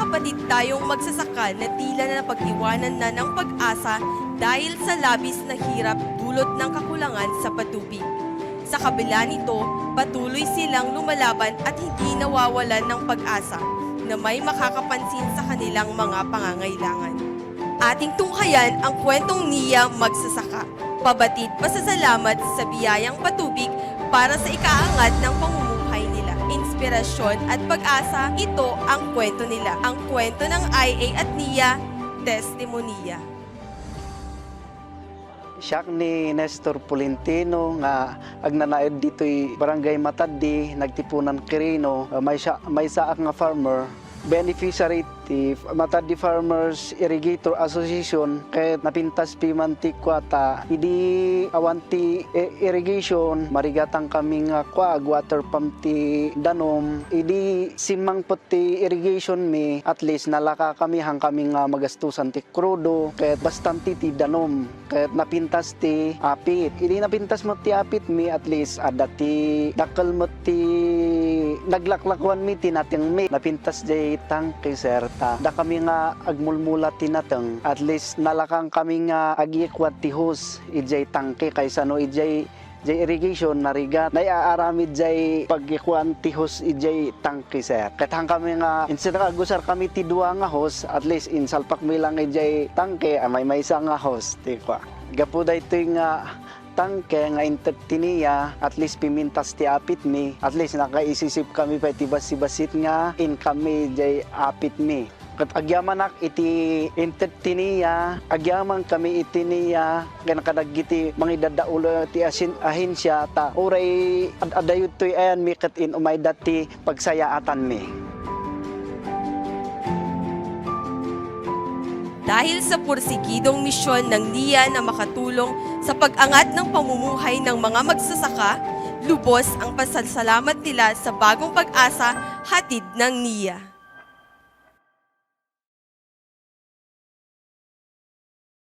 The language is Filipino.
kapatid tayong magsasaka na tila na napag-iwanan na ng pag-asa dahil sa labis na hirap dulot ng kakulangan sa patubig. Sa kabila nito, patuloy silang lumalaban at hindi nawawalan ng pag-asa na may makakapansin sa kanilang mga pangangailangan. Ating tunghayan ang kwentong niya magsasaka. Pabatid pasasalamat sa biyayang patubig para sa ikaangat ng nila. Inspirasyon at pag-asa, ito ang kwento nila. Ang kwento ng IA at NIA, Testimonia. Siya ni Nestor Polentino nga agnanaed dito'y barangay Matadi, nagtipunan Quirino, uh, may, siya, may saak nga farmer, beneficiary ti Matadi Farmers Irrigator Association kay napintas pimanti kwata. Idi awanti i- irrigation marigatang kami nga kwag water pump ti danom. Idi simang pati irrigation mi at least nalaka kami hang kami nga magastusan ti krudo kay bastanti ti danom kay napintas ti apit. Idi napintas mo ti apit mi at least ada ti dakkel mo ti naglaklakwan mi tinateng mi napintas jay tangke sir ta da kami nga agmulmula tinateng at least nalakang kami nga agikwat ti hose ijay tangke kaysa no ijay Jay irrigation narigat na aaramid jay pagikuan ti hose ijay tangke sir. Katang kami nga instead nga gusar kami ti dua nga hose at least in salpak mi lang ijay tangke may may isa nga hose ti kwa. Gapo daytoy nga tangke nga intiniya at least pimintas ti apit mi at least nakaisisip kami pa iti basit nga in kami jay apit mi kat agyaman nak iti intiniya agyaman kami itiniya kaya nakadagiti mga idadaulo ti asin ahinsya ta. Uray ad adayod toy ayan mi kat in umay dati pagsayaatan mi Dahil sa pursigidong misyon ng NIA na makatulong sa pag-angat ng pamumuhay ng mga magsasaka, lubos ang pasasalamat nila sa bagong pag-asa hatid ng NIA.